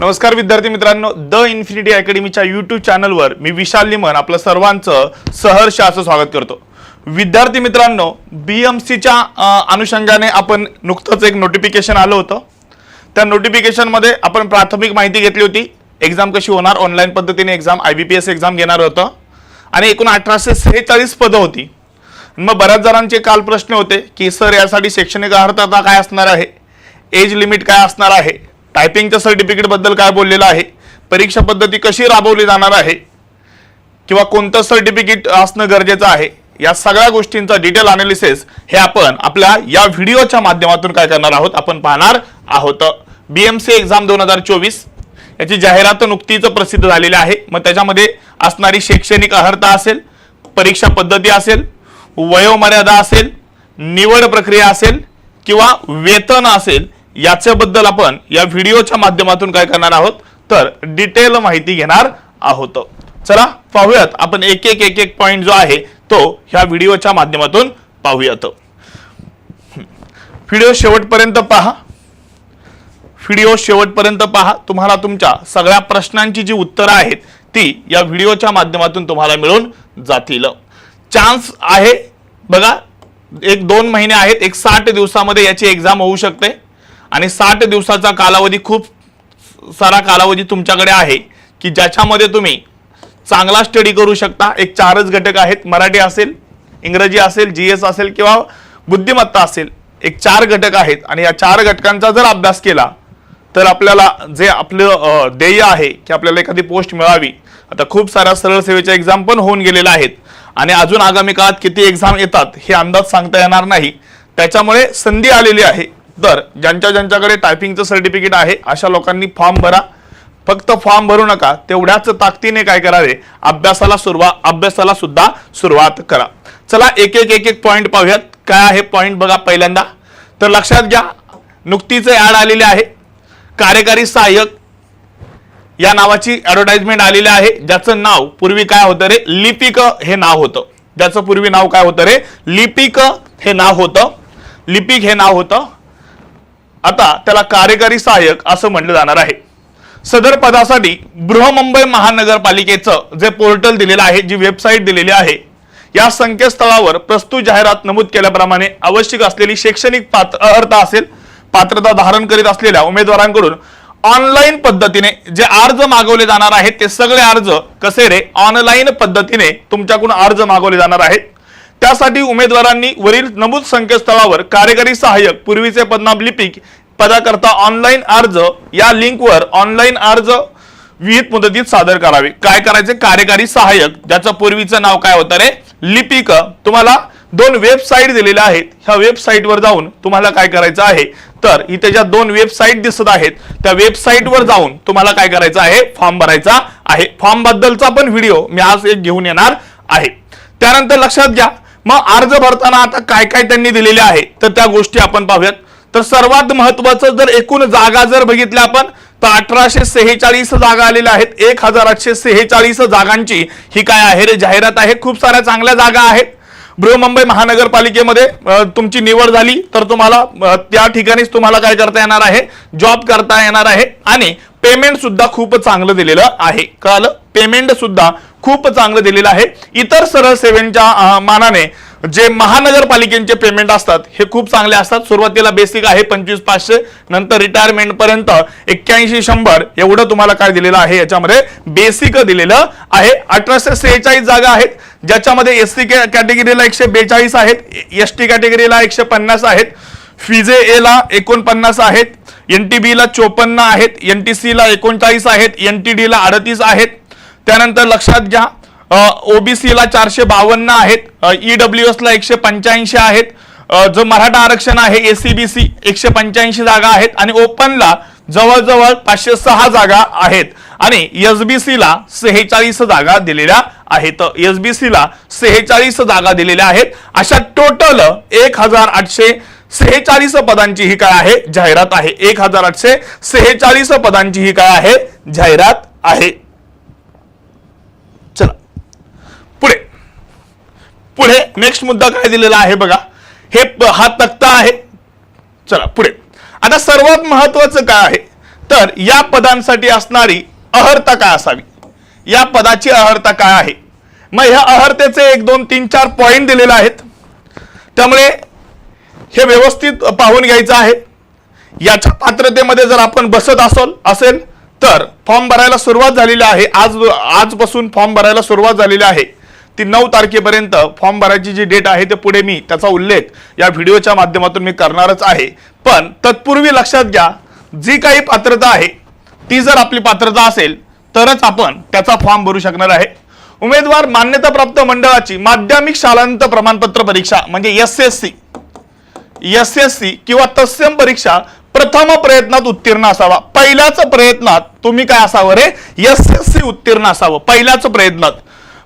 नमस्कार विद्यार्थी मित्रांनो द इन्फिनिटी अकॅडमीच्या युट्यूब चॅनलवर मी विशाल लिमन आपलं सर्वांचं सहर्ष असं स्वागत करतो. विद्यार्थी मित्रांनो बी एम सीच्या अनुषंगाने आपण नुकतंच एक नोटिफिकेशन आलं होतं. त्या नोटिफिकेशनमध्ये आपण प्राथमिक माहिती घेतली होती. एक्झाम कशी होणार? ऑनलाईन पद्धतीने exam I B P S exam घेणार होतं. आणि एकूण अठराशे सेहेचाळीस पदं होती. मग बऱ्याच जणांचे काल प्रश्न होते की सर यासाठी शैक्षणिक अर्हता काय असणार आहे? एज लिमिट काय असणार आहे? टायपिंगच्या सर्टिफिकेटबद्दल काय बोललेलं आहे? परीक्षा पद्धती कशी राबवली जाणार आहे? किंवा कोणतं सर्टिफिकेट असणं गरजेचं आहे? या सगळ्या गोष्टींचा डिटेल अनालिसिस हे आपण आपल्या या व्हिडिओच्या माध्यमातून काय करणार आहोत? आपण पाहणार आहोत. बीएमसी एक्झाम दोन हजार चोवीस याची जाहिरात नुकतीच प्रसिद्ध झालेली आहे. मग त्याच्यामध्ये असणारी शैक्षणिक अर्हता असेल परीक्षा पद्धती असेल वयोमर्यादा असेल निवड प्रक्रिया असेल किंवा वेतन असेल याच्याबद्दल आपण या व्हिडिओच्या माध्यमातून काय करणार आहोत? तर डिटेल माहिती घेणार आहोत. चला पाहूयात. आपण एक एक एक एक पॉइंट जो आहे तो ह्या व्हिडिओच्या माध्यमातून पाहूयात. व्हिडिओ शेवटपर्यंत पहा. व्हिडिओ शेवटपर्यंत पहा. तुम्हाला तुमच्या सगळ्या प्रश्नांची जी उत्तरं आहेत ती या व्हिडिओच्या माध्यमातून तुम्हाला मिळून जातील. चान्स आहे. बघा एक दोन महिने आहेत एक साठ दिवसामध्ये याची एक्झाम होऊ शकते. आणि साठ दिवसाचा कालावधी खूप सारा कालावधी तुमच्याकडे आहे की ज्याच्यामध्ये तुम्ही चांगला स्टडी करू शकता. एक चारच घटक आहेत. मराठी असेल इंग्रजी असेल जी एस असेल किंवा बुद्धिमत्ता असेल एक चार घटक आहेत. आणि या चार घटकांचा जर अभ्यास केला तर आपल्याला जे आपलं ध्येय आहे की आपल्याला एखादी पोस्ट मिळावी. आता खूप साऱ्या सरळ सेवेच्या एक्झाम पण होऊन गेलेल्या आहेत. आणि अजून आगामी काळात किती एक्झाम येतात हे अंदाज सांगता येणार नाही. त्याच्यामुळे संधी आलेली आहे. तर ज्यांच्या ज्यांच्याकडे टायपिंगचं सर्टिफिकेट आहे अशा लोकांनी फॉर्म भरा. फक्त फॉर्म भरू नका तेवढ्याच ताकदीने काय करावे? अभ्यासाला सुरुवात अभ्यासाला सुद्धा सुरुवात करा. चला एक एक एक एक पॉईंट पाहूयात. काय आहे पॉईंट बघा पहिल्यांदा. तर लक्षात घ्या नुकतीच ॲड आलेले आहे. कार्यकारी सहाय्यक. या नावाची ऍडव्हर्टाइजमेंट आलेली आहे. ज्याचं नाव पूर्वी काय होतं रे? लिपिक हे नाव होतं. ज्याचं पूर्वी नाव काय होतं रे? लिपिक हे नाव होतं. लिपिक हे नाव होतं आता त्याला कार्यकारी सहाय्यक असं म्हटलं जाणार आहे. सदर पदासाठी बृहमुंबई महानगरपालिकेचं जे पोर्टल दिलेलं आहे जी वेबसाईट दिलेली आहे या संकेतस्थळावर प्रस्तुत जाहिरात नमूद केल्याप्रमाणे आवश्यक असलेली शैक्षणिक पात्र अर्हता असेल पात्रता धारण करीत असलेल्या उमेदवारांकडून ऑनलाईन पद्धतीने जे अर्ज मागवले जाणार आहेत ते सगळे अर्ज कसे रे? ऑनलाईन पद्धतीने तुमच्याकडून अर्ज मागवले जाणार आहेत. त्यासाठी उमेदवारांनी वरील नमूद संकेतस्थळावर कार्यकारी सहाय्यक पूर्वीचे पदनाम लिपिक पदाकरता ऑनलाईन अर्ज या लिंकवर ऑनलाईन अर्ज विहित मुदतीत सादर करावे. काय करायचे? कार्यकारी सहाय्यक ज्याचं पूर्वीचं नाव काय होतं रे? लिपिक. तुम्हाला दोन वेबसाईट दिलेल्या आहेत. ह्या वेबसाईटवर जाऊन तुम्हाला काय करायचं आहे? तर इथे ज्या दोन वेबसाईट दिसत आहेत त्या वेबसाईटवर जाऊन तुम्हाला काय करायचं आहे? फॉर्म भरायचा आहे. फॉर्म बद्दलचा पण व्हिडिओ मी आज एक घेऊन येणार आहे. त्यानंतर लक्षात घ्या मग अर्ज भरताना आता काय काय त्यांनी दिलेले आहे तर त्या गोष्टी आपण पाहूयात. तर सर्वात महत्वाचं जर एकूण जागा जर बघितल्या आपण तर अठराशे सेहेचाळीस जागा आलेल्या आहेत. एक हजार आठशे सेहेचाळीस जागांची ही काय आहे रे? जाहिरात आहे. खूप साऱ्या चांगल्या जागा आहेत. बृहमुंबई महानगरपालिकेमध्ये तुमची निवड झाली तर तुम्हाला त्या ठिकाणीच तुम्हाला काय करता येणार आहे? जॉब करता येणार आहे. आणि पेमेंट सुद्धा खूप चांगलं दिलेलं आहे. कळालं? पेमेंट सुद्धा खूप चांगलं दिलेलं आहे. इतर सरळ सेवेंच्या मानाने जे महानगरपालिकेचे पेमेंट असतात हे खूप चांगले असतात. सुरुवातीला बेसिक आहे पंचवीस पाचशे नंतर रिटायरमेंट पर्यंत एक्क्याऐंशी शंभर एवढं तुम्हाला काय दिलेलं आहे याच्यामध्ये बेसिक दिलेलं आहे. अठराशे सेहेचाळीस जागा आहेत ज्याच्यामध्ये एस सी कॅटेगरीला एकशे बेचाळीस आहेत एस टी कॅटेगरीला एकशे पन्नास आहेत फिजे ए ला एकोणपन्नास आहेत एन टी बी ला चोपन्न आहेत एन टी सी ला एकोणचाळीस आहेत एन टी डी ला अडतीस आहेत त्यानंतर लक्षात घ्या ओबीसीला चारशे बावन्न आहेत ईडब्ल्यू एस एकशे पंच्याऐंशी आहेत जो मराठा आरक्षण आहे एसीबीसी एकशे पंच्याऐंशी जागा आहेत आणि ओपनला जवळजवळ पाचशे सहा जागा आहेत. आणि एसबीसीला सेहेचाळीस जागा दिलेल्या आहेत. एसबीसीला सेहेचाळीस जागा दिलेल्या आहेत. अशा टोटल एक हजार आठशे सेहेचाळीस पदांची ही काय आहे? जाहिरात आहे. एक हजार आठशे सेहेचाळीस पदांची ही काय आहे? जाहिरात आहे चला पुढे. पुढे नेक्स्ट मुद्दा काय दिलेला आहे बघा. हे हा तक्ता आहे. चला पुढे. आता सर्वात महत्वाचं काय आहे? तर या पदांसाठी असणारी अहर्ता काय असावी? या पदाची अहर्ता काय आहे? मग ह्या अहर्तेचे एक दोन तीन चार पॉईंट दिलेले आहेत. त्यामुळे हे व्यवस्थित पाहून घ्यायचं आहे. याच्या पात्रतेमध्ये जर आपण बसत असोल असेल तर फॉर्म भरायला सुरुवात झालेली आहे. आज आजपासून फॉर्म भरायला सुरुवात झालेली आहे. ती नऊ तारखेपर्यंत फॉर्म भरायची जी डेट आहे ते पुढे मी त्याचा उल्लेख या व्हिडिओच्या माध्यमातून मी करणारच आहे. पण तत्पूर्वी लक्षात घ्या जी काही पात्रता आहे ती जर आपली पात्रता असेल तरच आपण त्याचा फॉर्म भरू शकणार आहे. उमेदवार मान्यताप्राप्त मंडळाची माध्यमिक शालांत प्रमाणपत्र परीक्षा म्हणजे S S C S S C किंवा तत्सम परीक्षा प्रथम प्रयत्नात उत्तीर्ण असावा. पहिल्याच प्रयत्नात तुम्ही काय असावं रे? एस एस सी उत्तीर्ण असावं पहिल्याच प्रयत्नात.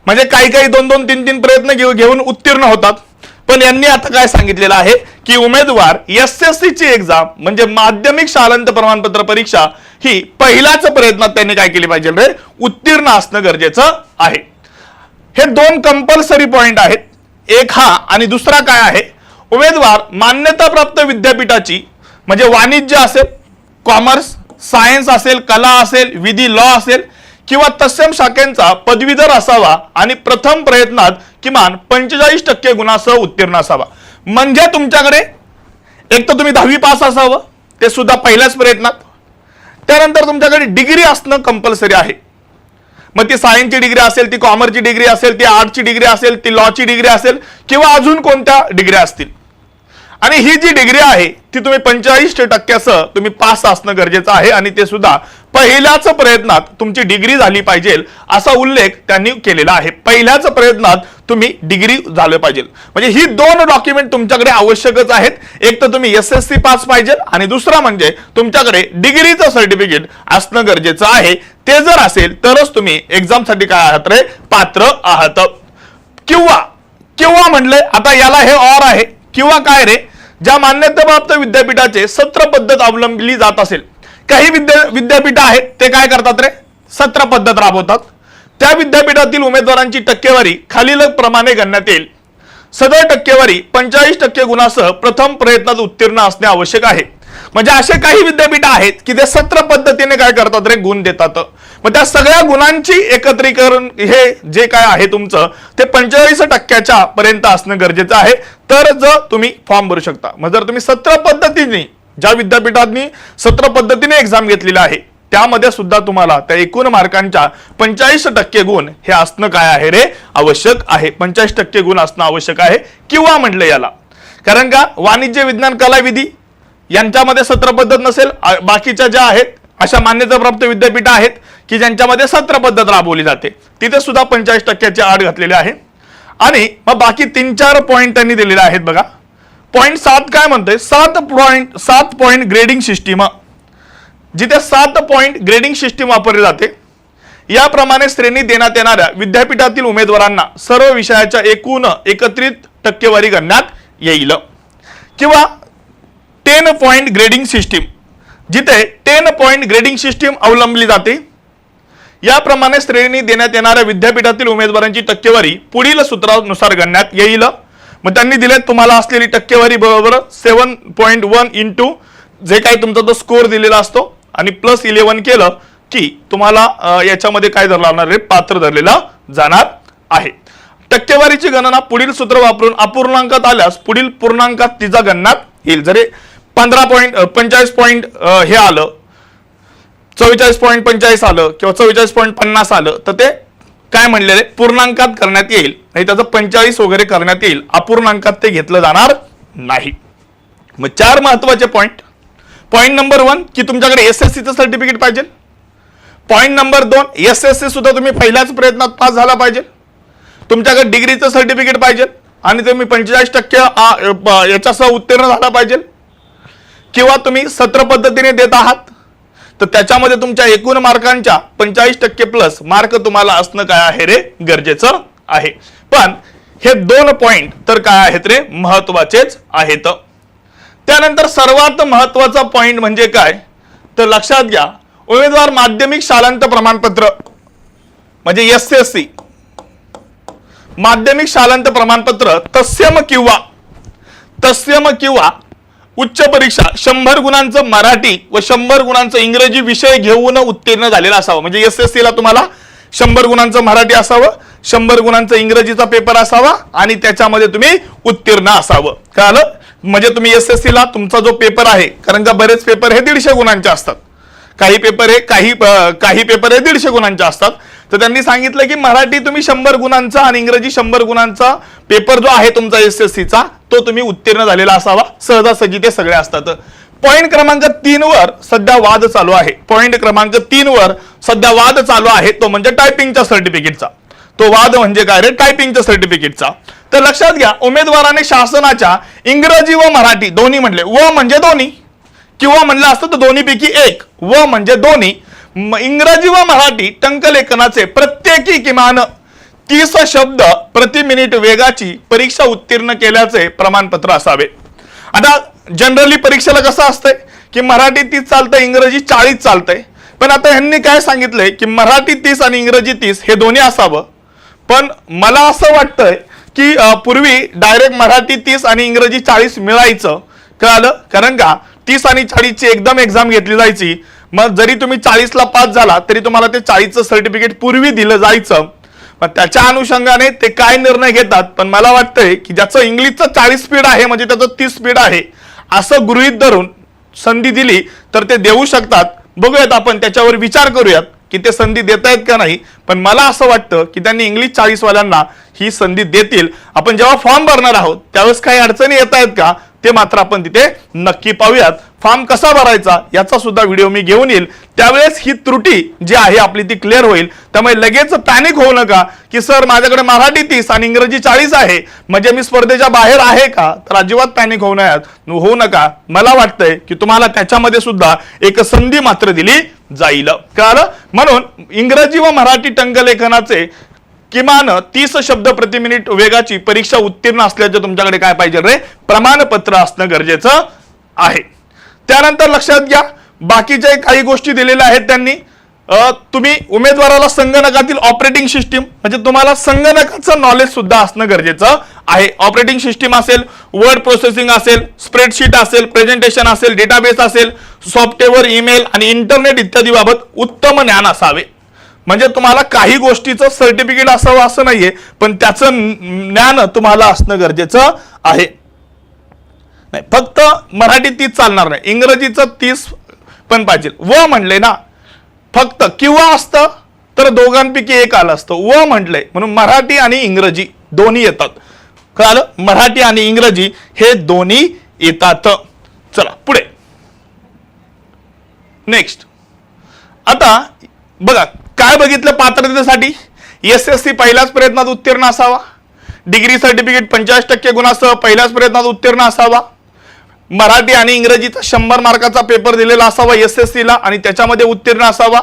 म्हणजे काही काही दोन दोन तीन तीन प्रयत्न घेऊ- घेऊन उत्तीर्ण होतात. पण यांनी आता काय सांगितलेलं आहे की उमेदवार एस एस सी ची एक्झाम म्हणजे माध्यमिक शालांत प्रमाणपत्र परीक्षा ही पहिलाच प्रयत्नात त्यांनी काय केली पाहिजे रे? उत्तीर्ण असणं गरजेचं आहे. हे दोन कंपल्सरी पॉइंट आहेत. एक हा आणि दुसरा काय आहे? उमेदवार मान्यताप्राप्त विद्यापीठाची म्हणजे वाणिज्य असेल कॉमर्स सायन्स असेल कला असेल विधी लॉ असेल किंवा तत्सम शाखेंचा पदवीधर असावा आणि प्रथम प्रयत्नात किमान पंचेचाळीस टक्के गुणासह उत्तीर्ण असावा. म्हणजे तुमच्याकडे एक तर तुम्ही दहावी पास असावं ते सुद्धा पहिल्याच प्रयत्नात. त्यानंतर तुमच्याकडे डिग्री असणं कंपल्सरी आहे. मग ती सायन्सची डिग्री असेल ती कॉमर्सची डिग्री असेल ती आर्टची डिग्री असेल ती लॉची डिग्री असेल किंवा अजून कोणत्या डिग्र्या असतील? आणि ही जी डिग्री आहे ती तुम्ही पंचेचाळीस टक्क्यासह तुम्ही पास असणं गरजेचं आहे आणि ते सुद्धा पहिल्याच प्रयत्नात तुमची डिग्री झाली पाहिजे असा उल्लेख त्यांनी केलेला आहे. पहिल्याच प्रयत्नात तुम्ही डिग्री झालं पाहिजे. म्हणजे ही दोन डॉक्युमेंट तुमच्याकडे आवश्यकच आहेत. एक तर तुम्ही एस एस सी पास पाहिजे आणि दुसरा म्हणजे तुमच्याकडे डिग्रीचं सर्टिफिकेट असणं गरजेचं आहे. ते जर असेल तरच तुम्ही एक्झामसाठी काय आहात रे? पात्र आहात. किंवा किंवा म्हणले आता याला हे ऑर आहे. किंवा काय रे? ज्या मान्यताप्राप्त विद्यापीठाचे सत्र पद्धत अवलंबली जात असेल काही विद्या विद्यापीठ आहेत ते काय करतात रे? सत्र पद्धत राबवतात. त्या विद्यापीठातील उमेदवारांची टक्केवारी खालील प्रमाणे गणण्यात येईल. सदर टक्केवारी पंचेचाळीस टक्के गुणासह प्रथम प्रयत्नात उत्तीर्ण असणे आवश्यक आहे. म्हणजे असे काही विद्यापीठ आहेत की ते सत्र पद्धतीने काय करतात रे गुण देतात. मग त्या सगळ्या गुणांची एकत्रीकरण हे जे काय आहे तुमचं ते पंचेचाळीस टक्क्याच्या पर्यंत असणं गरजेचं आहे. तर जर तुम्ही फॉर्म भरू शकता. मग जर तुम्ही सत्र पद्धतीने ज्या विद्यापीठांनी सत्र पद्धतीने एक्झाम घेतलेली आहे त्यामध्ये सुद्धा तुम्हाला त्या एकूण मार्कांच्या पंचेचाळीस टक्के गुण हे असणं काय आहे रे? आवश्यक आहे. पंचेचाळीस टक्के गुण असणं आवश्यक आहे. किंवा म्हटलं याला कारण का? वाणिज्य विज्ञान कला विधी यांच्यामध्ये सत्र पद्धत नसेल बाकीच्या ज्या आहेत अशा मान्यताप्राप्त विद्यापीठ आहेत की ज्यांच्यामध्ये सत्र पद्धत राबवली जाते. तिथे सुद्धा पंचेचाळीस टक्क्याची आड घातलेली आहे. आणि मग बाकी तीन चार पॉईंट त्यांनी दिलेले आहेत बघा. पॉईंट सात काय म्हणतोय? सात पॉईंट सात पॉईंट ग्रेडिंग सिस्टीम जिथे सात पॉईंट ग्रेडिंग सिस्टीम वापरली जाते याप्रमाणे श्रेणी देण्यात येणाऱ्या विद्यापीठातील उमेदवारांना सर्व विषयाच्या एकूण एकत्रित टक्केवारी करण्यात येईल. किंवा टेन पॉईंट ग्रेडिंग सिस्टीम जिथे टेन पॉईंट ग्रेडिंग सिस्टीम अवलंबली जाते. याप्रमाणे श्रेणी देण्यात येणाऱ्या विद्यापीठातील उमेदवारांची टक्केवारी पुढील सूत्रानुसार गणण्यात येईल. मग त्यांनी दिले तुम्हाला असलेली टक्केवारी बरोबर सेवन पॉईंट वन इंटू जे काही तुमचा तो स्कोअर दिलेला असतो. आणि प्लस इलेव्हन केलं की तुम्हाला याच्यामध्ये काय धरला जाणार आहे? पात्र धरलेलं जाणार आहे. टक्केवारीची गणना पुढील सूत्र वापरून अपूर्णांकात आल्यास पुढील पूर्णांकात तिचा गणनात येईल. जरी पंधरा पॉईंट पंचेचाळीस पॉईंट हे आलं. चव्वेचाळीस पॉईंट पंचेचाळीस आलं किंवा चव्वेचाळीस पॉईंट पन्नास आलं तर ते काय म्हणलेले? पूर्णांकात करण्यात येईल. नाही त्याचं पंचेचाळीस वगैरे करण्यात येईल. अपूर्णांकात ते घेतलं जाणार नाही. मग चार महत्त्वाचे पॉईंट पॉईंट नंबर वन की तुमच्याकडे एस एस सीचं सर्टिफिकेट पाहिजे. पॉईंट नंबर दोन एस एस सी सुद्धा तुम्ही पहिल्याच प्रयत्नात पास झाला पाहिजे. तुमच्याकडे डिग्रीचं सर्टिफिकेट पाहिजे. आणि तुम्ही पंचेचाळीस टक्के याच्यासह उत्तीर्ण झाला पाहिजे. किंवा तुम्ही सत्र पद्धतीने देत आहात तर त्याच्यामध्ये तुमच्या एकूण मार्कांच्या पंचाळीस टक्के प्लस मार्क तुम्हाला असणं काय आहे रे? गरजेचं आहे. पण हे दोन पॉइंट तर काय आहेत रे? महत्वाचेच आहेत. त्यानंतर सर्वात महत्त्वाचा पॉइंट म्हणजे काय? तर लक्षात घ्या उमेदवार माध्यमिक शालांत प्रमाणपत्र म्हणजे एस एस सी माध्यमिक शालांत प्रमाणपत्र तस्यम किंवा तस्यम किंवा उच्च परीक्षा शंभर गुणांचं मराठी व शंभर गुणांचं इंग्रजी विषय घेऊन उत्तीर्ण झालेला असावा. म्हणजे एस एस ला तुम्हाला शंभर गुणांचं मराठी असावं शंभर गुणांचं इंग्रजीचा पेपर असावा आणि त्याच्यामध्ये तुम्ही उत्तीर्ण असावं. कळालं? म्हणजे तुम्ही एस एस ला तुमचा जो पेपर आहे कारण का बरेच पेपर हे दीडशे गुणांचे असतात. काही पेपर हे काही काही पेपर हे दीडशे गुणांचे असतात. तर त्यांनी सांगितलं की मराठी तुम्ही शंभर गुणांचा आणि इंग्रजी शंभर गुणांचा पेपर जो आहे तुमचा एस एस सीचा तो तुम्ही उत्तीर्ण झालेला असावा. सहजासहजी ते सगळे असतात. पॉईंट क्रमांक तीन वर सध्या वाद चालू आहे. पॉईंट क्रमांक तीन वर सध्या वाद चालू आहे. तो म्हणजे टायपिंगच्या सर्टिफिकेटचा तो वाद म्हणजे काय रे? टायपिंगच्या सर्टिफिकेटचा तर लक्षात घ्या उमेदवाराने शासनाच्या इंग्रजी व मराठी दोन्ही म्हणले व म्हणजे दोन्ही. किंवा म्हणलं असतं तर दोन्हीपैकी एक. व म्हणजे दोन्ही. इंग्रजी व मराठी टंकलेखनाचे प्रत्येकी किमान तीस शब्द प्रति मिनिट वेगाची परीक्षा उत्तीर्ण केल्याचे प्रमाणपत्र असावे. आता जनरली परीक्षेला कसं असतंय? की मराठी तीस चालतंय इंग्रजी चाळीस चालतंय. पण आता ह्यांनी काय सांगितलंय? की मराठी तीस आणि इंग्रजी तीस हे दोन्ही असावं. पण मला असं वाटतंय की पूर्वी डायरेक्ट मराठी तीस आणि इंग्रजी चाळीस मिळायचं. कळालं? कारण का? तीस आणि चाळीसची एकदम एक्झाम घेतली जायची. मग जरी तुम्ही चाळीसला पास झाला तरी तुम्हाला ते चाळीसचं सर्टिफिकेट पूर्वी दिलं जायचं. मग त्याच्या अनुषंगाने ते काय निर्णय घेतात? पण मला वाटतंय की ज्याचं इंग्लिशचं चाळीस स्पीड आहे म्हणजे त्याचं तीस स्पीड आहे असं गृहीत धरून संधी दिली तर ते देऊ शकतात. बघूयात आपण त्याच्यावर विचार करूयात की ते संधी देत आहेत का नाही. पण मला असं वाटतं की त्यांनी इंग्लिश चाळीसवाल्यांना ही संधी देतील. आपण जेव्हा फॉर्म भरणार आहोत त्यावेळेस काही अडचणी येत आहेत का? ते मात्र आपण तिथे नक्की पाहूयात. फॉर्म कसा भरायचा याचा सुद्धा व्हिडिओ मी घेऊन येईल. त्यावेळेस ही त्रुटी जी आहे आपली ती क्लिअर होईल. त्यामुळे लगेच पॅनिक होऊ नका की सर माझ्याकडे मराठी तीस आणि इंग्रजी चाळीस आहे. म्हणजे मी स्पर्धेच्या बाहेर आहे का? तर अजिबात पॅनिक होऊ नयात होऊ नका. मला वाटतंय की तुम्हाला त्याच्यामध्ये सुद्धा एक संधी मात्र दिली जाईल. कारण म्हणून इंग्रजी व मराठी टंकलेखनाचे किमान तीस शब्द प्रति मिनिट वेगाची परीक्षा उत्तीर्ण असल्याचं तुमच्याकडे काय पाहिजे रे? प्रमाणपत्र असणं गरजेचं आहे. त्यानंतर लक्षात घ्या बाकीच्या काही गोष्टी दिलेल्या आहेत त्यांनी. तुम्ही उमेदवाराला संगणकातील ऑपरेटिंग सिस्टीम म्हणजे तुम्हाला संगणकाचं नॉलेज सुद्धा असणं गरजेचं आहे. ऑपरेटिंग सिस्टीम असेल वर्ड प्रोसेसिंग असेल स्प्रेडशीट असेल प्रेझेंटेशन असेल डेटाबेस असेल सॉफ्टवेअर ईमेल आणि इंटरनेट इत्यादी बाबत उत्तम ज्ञान असावे. म्हणजे तुम्हाला काही गोष्टीचं सर्टिफिकेट असावं असं नाहीये पण त्याचं ज्ञान तुम्हाला असणं गरजेचं आहे. नाही फक्त मराठी तीच चालणार नाही. इंग्रजीचं तीस पण पाहिजे. व म्हणले ना फक्त किंवा असतं तर दोघांपैकी एक आलं असतं. व म्हटलंय म्हणून मराठी आणि इंग्रजी दोन्ही येतात. कळालं? मराठी आणि इंग्रजी हे दोन्ही येतात. चला पुढे. नेक्स्ट आता बघा काय बघितलं पात्रतेसाठी? एस एस सी पहिल्याच प्रयत्नात उत्तीर्ण असावा. डिग्री सर्टिफिकेट पंचाळीस टक्के गुणासह पहिल्याच प्रयत्नात उत्तीर्ण असावा. मराठी आणि इंग्रजीचा शंभर मार्काचा पेपर दिलेला असावा एस एस सीला आणि त्याच्यामध्ये उत्तीर्ण असावा.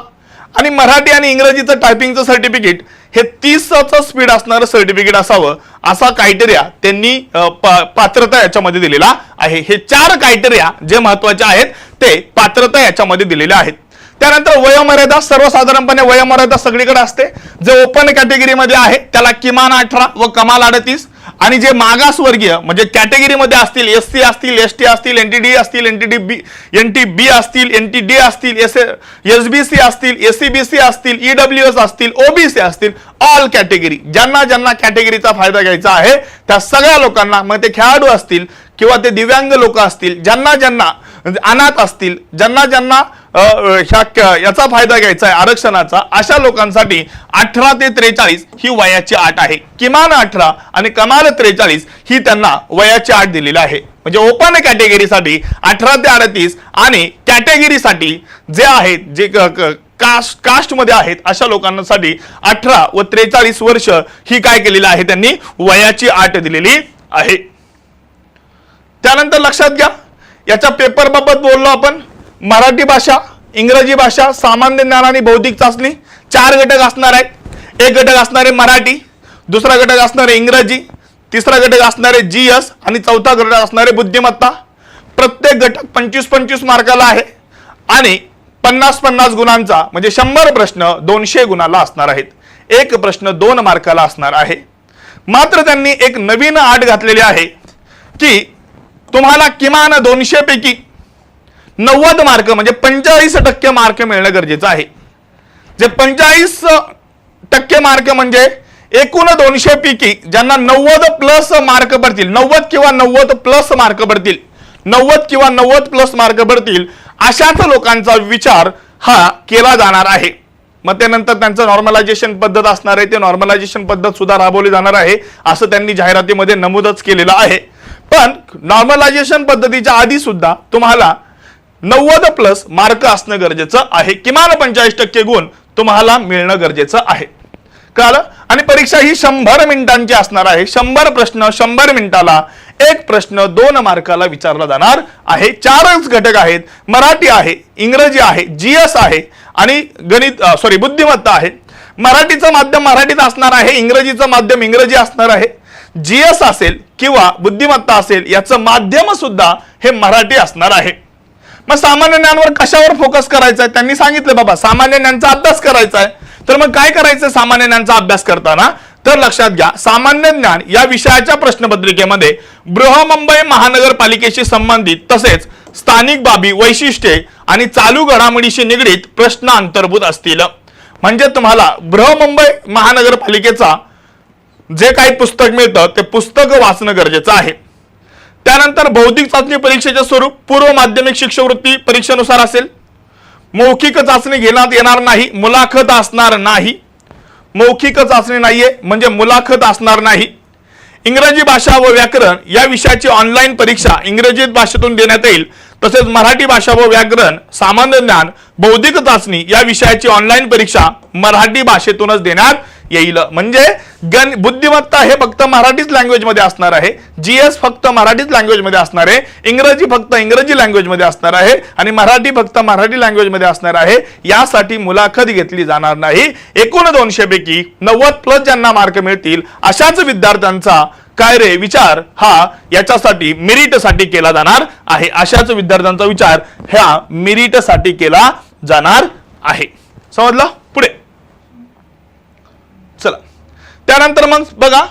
आणि मराठी आणि इंग्रजीचं टायपिंगचं सर्टिफिकेट हे तीसचं स्पीड असणारं सर्टिफिकेट असावं असा क्रायटेरिया त्यांनी पा- पात्रता याच्यामध्ये दिलेला आहे. हे चार क्रायटेरिया जे महत्त्वाचे आहेत ते पात्रता याच्यामध्ये दिलेले आहेत. त्यानंतर वयोमर्यादा सर्वसाधारणपणे वयोमर्यादा सगळीकडे असते. जे ओपन कॅटेगरीमध्ये आहे त्याला किमान अठरा व कमाल अडतीस. आणि जे मागासवर्गीय म्हणजे कॅटेगरीमध्ये असतील एस सी असतील एस टी असतील एन टी डी असतील N T D B N T B असतील एन टी डी असतील एस एस बी सी असतील एस सी बी सी असतील ईडब्ल्यू एस असतील ओबीसी असतील ऑल कॅटेगरी ज्यांना ज्यांना कॅटेगरीचा फायदा घ्यायचा आहे त्या सगळ्या लोकांना मग ते खेळाडू असतील किंवा ते दिव्यांग लोक असतील ज्यांना ज्यांना म्हणजे अनाथ असतील ज्यांना ज्यांना ह्या याचा फायदा घ्यायचा आहे आरक्षणाचा अशा लोकांसाठी अठरा ते त्रेचाळीस ही वयाची आठ आहे. किमान अठरा आणि कमाल त्रेचाळीस ही त्यांना वयाची आठ दिलेली आहे. म्हणजे ओपन कॅटेगरीसाठी अठरा ते अडतीस आणि कॅटेगरीसाठी जे आहेत जे कास्ट कास्टमध्ये आहेत अशा लोकांसाठी अठरा व त्रेचाळीस वर्ष ही काय केलेली आहे त्यांनी वयाची आठ दिलेली आहे. त्यानंतर लक्षात घ्या. याच्या पेपरबाबत बोललो आपण. मराठी भाषा इंग्रजी भाषा सामान्य ज्ञान आणि बौद्धिक चाचणी चार घटक असणार आहेत. एक घटक असणारे मराठी दुसरा घटक असणारे इंग्रजी तिसरा घटक असणारे जी एस आणि चौथा घटक असणारे बुद्धिमत्ता. प्रत्येक घटक पंचवीस पंचवीस मार्काला आहे आणि पन्नास पन्नास गुणांचा म्हणजे शंभर प्रश्न दोनशे गुणाला असणार आहेत. एक प्रश्न दोन मार्काला असणार आहे. मात्र त्यांनी एक नवीन आट घातलेली आहे की तुम्हाला किमान दोनशे पैकी नव्वद मार्क म्हणजे पंचेचाळीस टक्के मार्क मिळणं गरजेचं आहे. जे पंचेचाळीस टक्के मार्क म्हणजे एकूण दोनशे पैकी ज्यांना नव्वद प्लस मार्क पडतील नव्वद किंवा नव्वद प्लस मार्क पडतील नव्वद किंवा नव्वद प्लस मार्क पडतील अशाच लोकांचा विचार हा केला जाणार आहे. मग त्यानंतर त्यांचं नॉर्मलायझेशन पद्धत असणार आहे ते नॉर्मलायझेशन पद्धत सुद्धा राबवली जाणार आहे असं त्यांनी जाहिरातीमध्ये नमूदच केलेलं आहे. पण नॉर्मलायझेशन पद्धतीच्या आधी सुद्धा तुम्हाला नव्वद प्लस मार्क असणं गरजेचं आहे. किमान पंचेचाळीस टक्के गुण तुम्हाला मिळणं गरजेचं आहे. कळालं? आणि परीक्षा ही शंभर मिनिटांची असणार आहे. शंभर प्रश्न शंभर मिनिटाला एक प्रश्न दोन मार्काला विचारला जाणार आहे. चारच घटक आहेत. मराठी आहे इंग्रजी आहे जीएस आहे आणि गणित सॉरी बुद्धिमत्ता आहे. मराठीचं माध्यम मराठीत असणार आहे इंग्रजीचं माध्यम इंग्रजी असणार आहे. जीएस असेल किंवा बुद्धिमत्ता असेल याचं माध्यम सुद्धा हे मराठी असणार आहे. मग सामान्य ज्ञानवर कशावर फोकस करायचा आहे? त्यांनी सांगितलं बाबा सामान्य ज्ञानचा अभ्यास करायचा आहे. तर मग काय करायचं सामान्य ज्ञानचा अभ्यास करताना? तर लक्षात घ्या सामान्य ज्ञान या विषयाच्या प्रश्नपत्रिकेमध्ये बृहमुंबई महानगरपालिकेशी संबंधित तसेच स्थानिक बाबी वैशिष्ट्ये आणि चालू घडामोडीशी निगडीत प्रश्न अंतर्भूत असतील. म्हणजे तुम्हाला बृहमुंबई महानगरपालिकेचा जे काही पुस्तक मिळतं ते पुस्तक वाचणं गरजेचं आहे. त्यानंतर बौद्धिक चाचणी परीक्षेचे स्वरूप पूर्व माध्यमिक शिष्यवृत्ती परीक्षेनुसार असेल. मौखिक चाचणी घेण्यात येणार नाही मुलाखत असणार नाही. मौखिक चाचणी नाहीये म्हणजे मुलाखत असणार नाही. इंग्रजी भाषा व व्याकरण या विषयाची ऑनलाईन परीक्षा इंग्रजी भाषेतून देण्यात येईल. तसेच मराठी भाषा व व्याकरण सामान्य ज्ञान बौद्धिक चाचणी या विषयाची ऑनलाईन परीक्षा मराठी भाषेतूनच देण्यात येईल. म्हणजे गण बुद्धिमत्ता हे फक्त मराठीच लँग्वेजमध्ये असणार आहे. जीएस फक्त मराठीच लँग्वेजमध्ये असणार आहे. इंग्रजी फक्त इंग्रजी लँग्वेजमध्ये असणार आहे. आणि मराठी फक्त मराठी लँग्वेजमध्ये असणार आहे. यासाठी मुलाखत घेतली जाणार नाही. एकूण दोनशे पैकी नव्वद प्लस ज्यांना मार्क मिळतील अशाच विद्यार्थ्यांचा काय रे विचार? हा याच्यासाठी मेरिटसाठी केला जाणार आहे. अशाच विद्यार्थ्यांचा विचार ह्या मेरिटसाठी केला जाणार आहे. समजलं? पुढे. चला. त्यानंतर मग बघा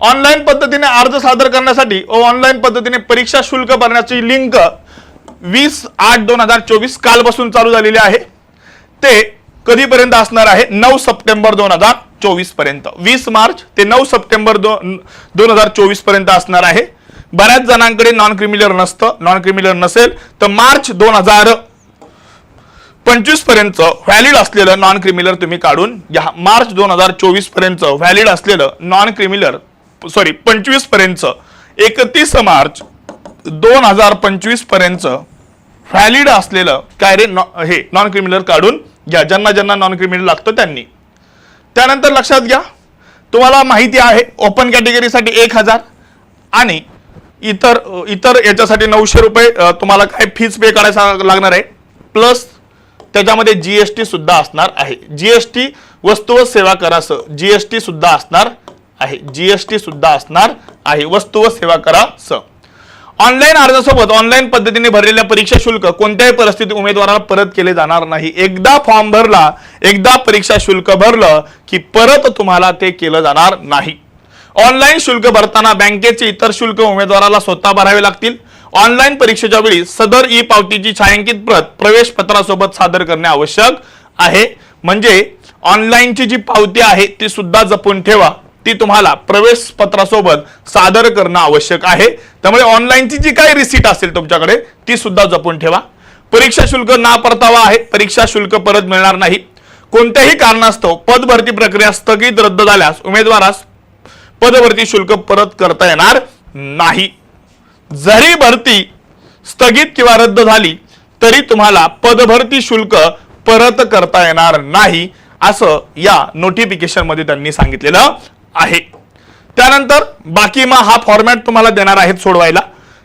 ऑनलाईन पद्धतीने अर्ज सादर करण्यासाठी व ऑनलाईन पद्धतीने परीक्षा शुल्क भरण्याची लिंक वीस आठ दोन हजार चोवीस कालपासून चालू झालेली आहे. ते कधीपर्यंत असणार आहे? नऊ सप्टेंबर दोन हजार चोवीसपर्यंत. वीस मार्च ते नऊ सप्टेंबर दोन दोन हजार चोवीसपर्यंत असणार आहे. बऱ्याच जणांकडे नॉन क्रिमिलर नसतं नॉन क्रिमिलर नसेल तर मार्च दोन हजार पंचवीसपर्यंत व्हॅलिड असलेलं नॉन क्रिमिलर तुम्ही काढून घ्या मार्च दोन हजार चोवीसपर्यंत व्हॅलिड असलेलं नॉन क्रिमिलर सॉरी पंचवीसपर्यंत एकतीस मार्च दोन हजार पंचवीसपर्यंत व्हॅलिड असलेलं काय रे नॉ- हे नॉन क्रिमिनल काढून घ्या. ज्यांना ज्यांना नॉन क्रिमिनल लागतं त्यांनी. त्यानंतर लक्षात घ्या तुम्हाला माहिती आहे ओपन कॅटेगरीसाठी एक हजार आणि इतर इतर याच्यासाठी नऊशे रुपये तुम्हाला काय फीज पे करायचा लागणार आहे? प्लस त्याच्यामध्ये जीएसटी सुद्धा असणार आहे. जीएसटी वस्तू व सेवा करासह जीएसटी सुद्धा असणार आहे. जीएसटी सुद्धा असणार आहे. वस्तू व सेवा करासह. ऑनलाईन अर्जासोबत ऑनलाईन पद्धतीने भरलेल्या परीक्षा शुल्क कोणत्याही परिस्थितीत उमेदवाराला परत केले जाणार नाही. एकदा फॉर्म भरला एकदा परीक्षा शुल्क भरलं की परत तुम्हाला ते केलं जाणार नाही. ऑनलाईन शुल्क भरताना बँकेचे इतर शुल्क उमेदवाराला स्वतः भरावे लागतील. ऑनलाईन परीक्षेच्या वेळी सदर ई पावतीची छायांकित प्रत प्रवेश पत्रासोबत सादर करणे आवश्यक आहे. म्हणजे ऑनलाईनची जी पावती आहे ती सुद्धा जपून ठेवा. ती तुम्हाला प्रवेश पत्रासोबत सादर करणं आवश्यक आहे. त्यामुळे ऑनलाईनची जी काही रिसीट असेल तुमच्याकडे ती सुद्धा जपून ठेवा. परीक्षा शुल्क ना परतावा आहे. परीक्षा शुल्क परत मिळणार नाही. कोणत्याही कारणास्तव पदभरती प्रक्रिया स्थगित रद्द झाल्यास उमेदवारास पदभरती शुल्क परत करता येणार नाही. जरी भरती स्थगित किंवा रद्द झाली तरी तुम्हाला पदभरती शुल्क परत करता येणार नाही असं या नोटिफिकेशनमध्ये त्यांनी सांगितलेलं आहे. त्यानंतर बाकी मग हा फॉर्मॅट तुम्हाला देणार आहेत सोडवायला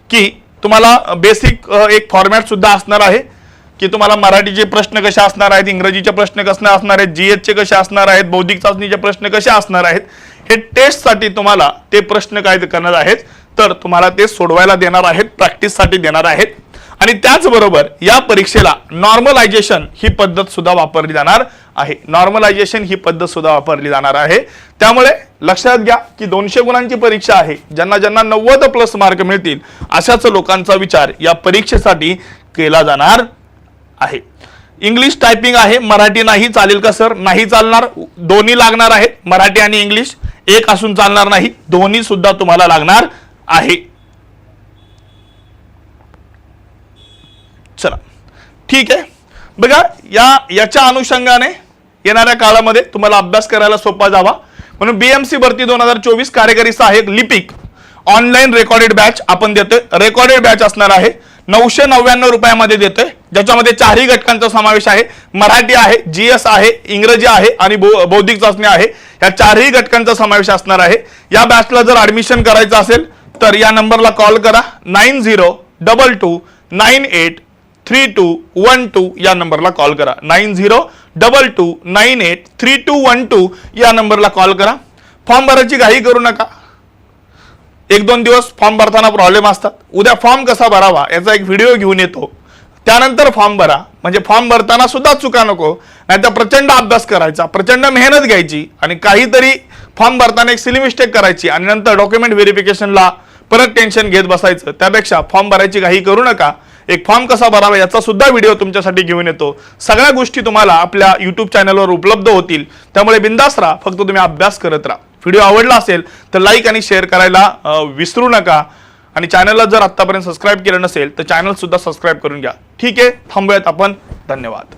की तुम्हाला बेसिक एक फॉर्मॅट सुद्धा असणार आहे की तुम्हाला मराठीचे प्रश्न कसे असणार आहेत इंग्रजीचे प्रश्न कसे असणार आहेत जीएस चे कसे असणार आहेत बौद्धिक चाचणीचे प्रश्न कसे असणार आहेत हे टेस्टसाठी तुम्हाला ते प्रश्न काय करणार आहेत तर तुम्हाला ते सोडवायला देणार आहेत प्रॅक्टिससाठी देणार आहेत. आणि त्याचबरोबर या परीक्षेला नॉर्मलायझेशन ही पद्धत सुद्धा वापरली जाणार आहे. नॉर्मलायझेशन ही पद्धत सुद्धा वापरली जाणार आहे. त्यामुळे लक्षात घ्या की दोनशे गुणांची परीक्षा आहे. ज्यांना ज्यांना नव्वद प्लस मार्क मिळतील अशाच लोकांचा विचार या परीक्षेसाठी केला जाणार आहे. इंग्लिश टायपिंग आहे मराठी नाही चालेल का सर नाही चालणार. दोन्ही लागणार आहेत मराठी आणि इंग्लिश एक असून चालणार नाही. दोन्ही सुद्धा तुम्हाला लागणार आहे. चला. ठीक आहे. बघा या याच्या अनुषंगाने येणाऱ्या काळामध्ये तुम्हाला अभ्यास करायला सोपा जावा. म्हणून बीएमसी भरती दोन हजार चोवीस कार्यकारी सहाय्यक लिपिक ऑनलाईन रेकॉर्डेड बॅच आपण देतोय. रेकॉर्डेड बॅच असणार आहे. नऊशे नव्याण्णव रुपयामध्ये देतोय. ज्याच्यामध्ये चारही घटकांचा समावेश आहे. मराठी आहे जीएस आहे इंग्रजी आहे आणि बौद्धिक चाचणी आहे. या चारही घटकांचा समावेश असणार आहे. या बॅचला जर ऍडमिशन करायचं असेल तर या नंबरला कॉल करा. Nine zero double two nine eight three two one two या नंबरला कॉल करा. Nine zero double two nine eight three two one two या नंबरला कॉल करा. फॉर्म भरायची घाई करू नका. एक दोन दिवस फॉर्म भरताना प्रॉब्लेम असतात. उद्या फॉर्म कसा भरावा याचा एक व्हिडिओ घेऊन येतो. त्यानंतर फॉर्म भरा. म्हणजे फॉर्म भरताना सुद्धा चुका नको. नाहीतर प्रचंड अभ्यास करायचा प्रचंड मेहनत घ्यायची आणि काहीतरी फॉर्म भरताना एक सिली मिस्टेक करायची आणि नंतर डॉक्युमेंट व्हेरिफिकेशनला परत टेन्शन घेत बसायचं. त्यापेक्षा फॉर्म भरायची घाई करू नका. एक फॉर्म कसा भरावा याचा सुद्धा व्हिडिओ तुमच्यासाठी घेऊन येतो. सगळ्या गोष्टी तुम्हाला आपल्या युट्यूब चॅनलवर उपलब्ध होतील. त्यामुळे बिंदास राहा. फक्त तुम्ही अभ्यास करत राहा. व्हिडिओ आवडला असेल तर लाईक आणि शेअर करायला विसरू नका. आणि चॅनलला जर आत्तापर्यंत सबस्क्राईब केलं नसेल तर चॅनल सुद्धा सबस्क्राईब करून घ्या. ठीक आहे? थांबूयात आपण. धन्यवाद.